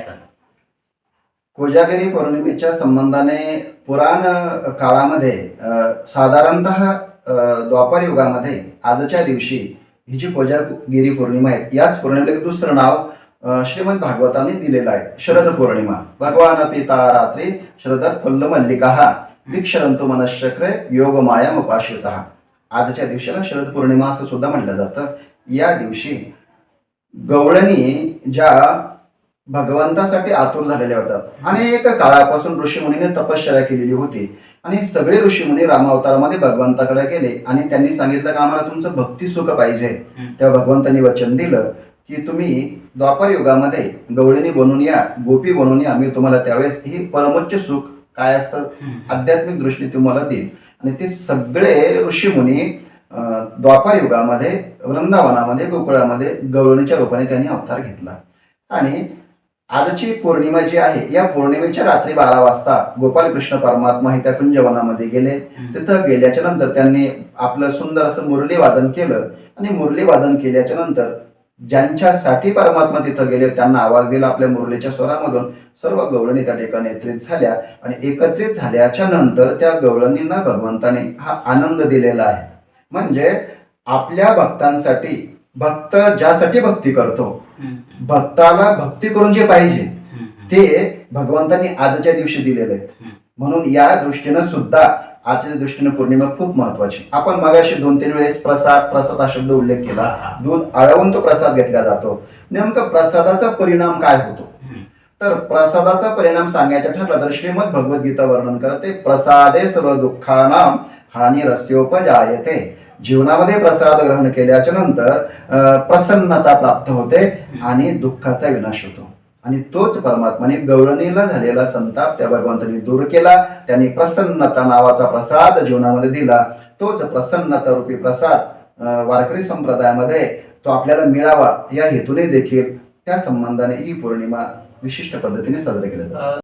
सांगा. कोजागिरी पौर्णिमेच्या संबंधाने पुराण काळामध्ये साधारणत साधारणतः द्वापर युगामध्ये आजच्या दिवशी ही जी कोजागिरी पौर्णिमा आहे याच पौर्णिमेला दुसरं नाव श्रीमद भागवताने दिलेलं आहे शरद पौर्णिमा. भगवान पिता रात्री शरद फुल्ल मल्लिका विक्षरंतु मनश्चक्र योग माया उपाशित आजच्या दिवशीला शरद पौर्णिमा असं सुद्धा म्हटलं जातं. या दिवशी गवळणी ज्या भगवंतासाठी आतुर झालेल्या होतात. अनेक काळापासून ऋषीमुनीने तपश्चर्या केलेली होती. आणि सगळे ऋषीमुनी रामावतारामध्ये भगवंताकडे गेले आणि त्यांनी सांगितलं की आम्हाला तुमचं भक्ती सुख पाहिजे. तेव्हा भगवंतांनी वचन दिलं की तुम्ही द्वापर युगामध्ये गवळणी बनून या गोपी बनून या. मी तुम्हाला त्यावेळेस ही परमोच्च सुख काय असतं? आध्यात्मिक दृष्टी तुम्हाला देईल आणि ते सगळे ऋषीमुनी द्वापर युगामध्ये वृंदावनामध्ये गोकुळामध्ये गवळणीच्या रूपाने त्यांनी अवतार घेतला. आणि आजची पौर्णिमा जी आहे या पौर्णिमेच्या रात्री बारा वाजता गोपाल कृष्ण परमात्मा हे त्या कुंजवनामध्ये गेले. तिथं गेल्याच्यानंतर त्यांनी आपलं सुंदर असं मुरली वादन केलं आणि मुरली वादन केल्याच्यानंतर ज्यांच्यासाठी परमात्मा तिथं गेले त्यांना आवाज दिला आपल्या मुरलीच्या स्वरामधून. सर्व गवळणी त्या ठिकाणी एकत्रित झाल्या आणि एकत्रित झाल्याच्यानंतर त्या गवळणींना भगवंताने हा आनंद दिलेला आहे. म्हणजे आपल्या भक्तांसाठी भक्त ज्यासाठी भक्ती करतो भक्ताला भक्ती करून जे पाहिजे ते भगवंतांनी आजच्या दिवशी दिलेले आहेत. म्हणून या दृष्टीनं सुद्धा आजच्या दृष्टीने पौर्णिमा खूप महत्वाची. आपण मगाशी दोन तीन वेळेस प्रसाद प्रसाद हा शब्द उल्लेख केला. दूध आळवून तो प्रसाद घेतला जातो. नेमकं प्रसादाचा परिणाम काय होतो? तर प्रसादाचा परिणाम सांगायचा ठरला तर श्रीमद भगवद्गीता वर्णन करते प्रसादे सर्व दुःखानाम हानी रस्योपजायते जीवनामध्ये प्रसाद ग्रहण केल्याच्यानंतर प्रसन्नता प्राप्त होते आणि दुःखाचा विनाश होतो. आणि तोच परमात्माने गवळणीला झालेला संताप त्या भगवंतांनी दूर केला त्यांनी प्रसन्नता नावाचा प्रसाद जीवनामध्ये दिला. तोच प्रसन्नता रूपी प्रसाद वारकरी संप्रदायामध्ये तो आपल्याला मिळावा या हेतूने देखील त्या संबंधाने ही पौर्णिमा विशिष्ट पद्धतीने साजरी केली जाते.